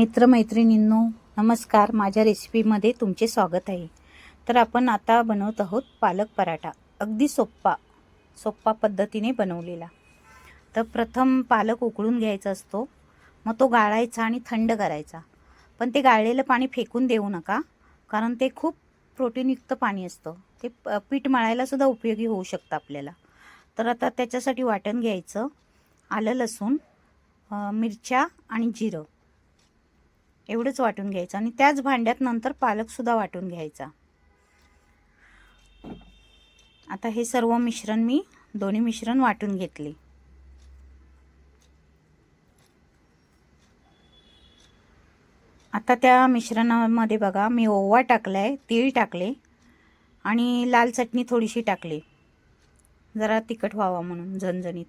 मित्रमैत्रिणींनो नमस्कार. माझ्या रेसिपीमध्ये तुमचे स्वागत आहे. तर आपण आता बनवत आहोत पालक पराठा. अगदी सोप्पा सोप्पा पद्धतीने बनवलेला. तर प्रथम पालक उकळून घ्यायचा असतो. मग तो गाळायचा आणि थंड करायचा. पण ते गाळलेलं पाणी फेकून देऊ नका कारण ते खूप प्रोटीनयुक्त पाणी असतं. ते प- पीठ मळायलासुद्धा उपयोगी होऊ शकतं आपल्याला. तर आता त्याच्यासाठी वाटण घ्यायचं. आलं लसूण मिरच्या आणि जिरं. एवढंच वाटून घ्यायचं आणि त्याच भांड्यात नंतर पालकसुद्धा वाटून घ्यायचा. आता हे सर्व मिश्रण मी दोन्ही मिश्रण वाटून घेतले. आता त्या मिश्रणामध्ये बघा मी ओवा टाकलाय तीळ टाकले आणि लाल चटणी थोडीशी टाकली. जरा तिखट व्हावा म्हणून झणझणीत.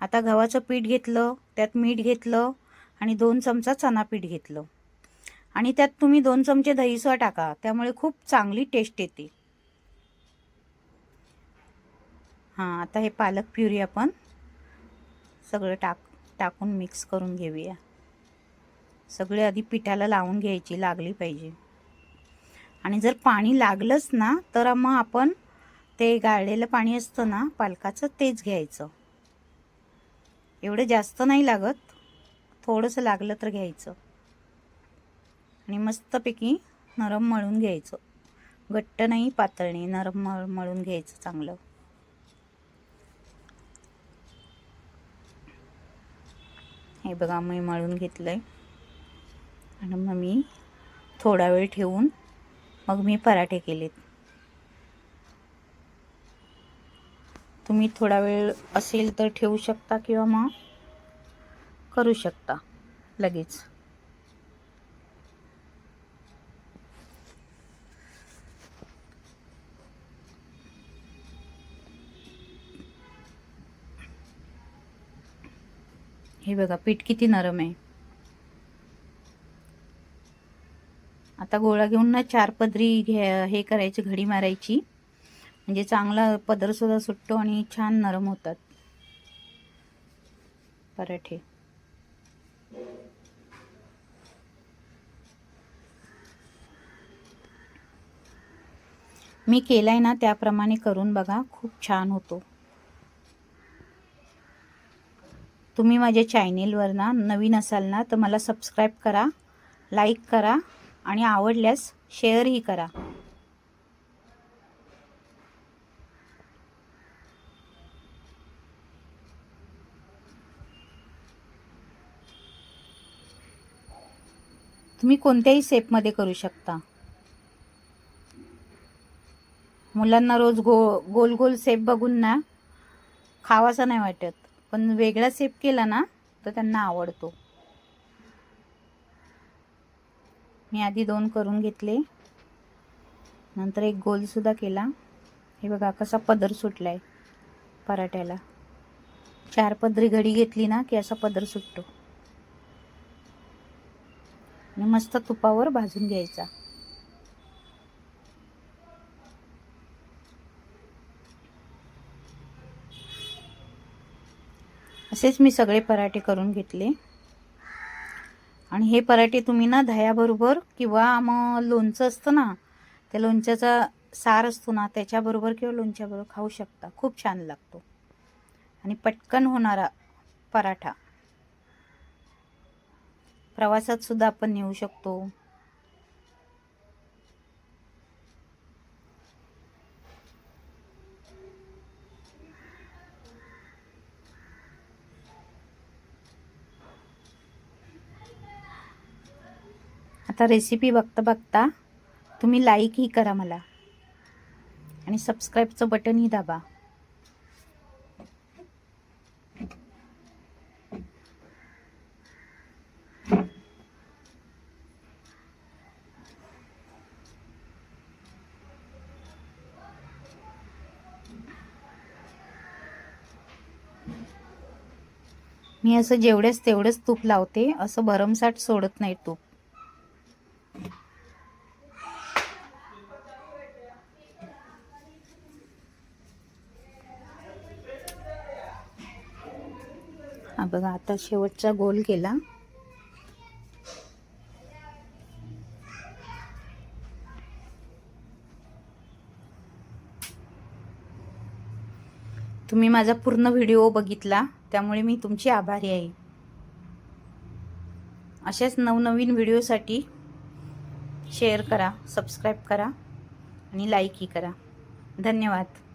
आता गव्हाचं पीठ घेतलं त्यात मीठ घेतलं आणि दोन चमचा चणा पीठ घेतलं. आणि त्यात तुम्ही दोन चमचे दहीसर टाका. त्यामुळे खूप चांगली टेस्ट येते. हां आता हे पालक प्युरी आपण सगळं टाक टाकून मिक्स करून घेऊया. सगळे आधी पिठाला लावून घ्यायची लागली पाहिजे. आणि जर पाणी लागलंच ना तर मग आपण ते गाळलेलं पाणी असतं ना पालकाचं तेच घ्यायचं. एवढं जास्त नाही लागत. थोडंसं लागलं तर घ्यायचं. आणि मस्तपैकी नरम मळून घ्यायचं. घट्ट नाही पातळ नाही नरम मळ मळून घ्यायचं चांगलं. हे बघा मी मळून घेतलं आहे आणि मग मी थोडा वेळ ठेवून मग मी पराठे केलेत. तुम्ही थोडा वेळ असेल तर ठेवू शकता किंवा मग करू शकता लगेच. हे बघा पीठ किती नरम आहे. आता गोळा घेऊन ना चार पदरी घ्या हे करायची घडी मारायची. म्हणजे चांगला पदरसुद्धा सुटतो आणि छान नरम होतात. पराठे. मी केलाय ना त्याप्रमाणे करून बघा खूप छान होतो. तुम्ही माझ्या चॅनेलवर ना नवीन असाल ना तर मला सबस्क्राईब करा लाईक करा आणि आवडल्यास शेअरही करा. तुम्ही कोणत्याही सेपमध्ये करू शकता. मुलांना रोज गो गोल गोल सेप बघून ना खावासा नाही वाटत. पण वेगळा सेप केला ना तर त्यांना आवडतो. मी आधी दोन करून घेतले. नंतर एक गोलसुद्धा केला. हे बघा कसा पदर सुटला आहे पराठ्याला. चार पदरी घडी घेतली ना की असा पदर सुटतो. आणि मस्त तुपावर भाजून घ्यायचा. असेच मी सगळे पराठे करून घेतले. आणि हे पराठे तुम्ही ना दह्याबरोबर किंवा मग लोणचं असतं ना त्या लोणच्याचा सार असतो ना त्याच्याबरोबर किंवा लोणच्याबरोबर खाऊ शकता. खूप छान लागतो. आणि पटकन होणारा पराठा. प्रवासात सुद्धा आपण नेऊ शकतो. आता रेसिपी बघता बघता तुम्ही लाईकही करा मला. आणि सबस्क्राईबचं बटनही दाबा. मी असं जेवढेच तेवढंच तूप लावते असं भरमसाठ सोडत नाही तूप. हा बघा आता शेवटचा गोल केला. तुम्ही माझा पूर्ण व्हिडिओ बघितला त्यामुळे मी तुमची आभारी आहे. अशाच नवनवीन व्हिडिओसाठी शेअर करा सबस्क्राईब करा आणि लाईकही करा. धन्यवाद.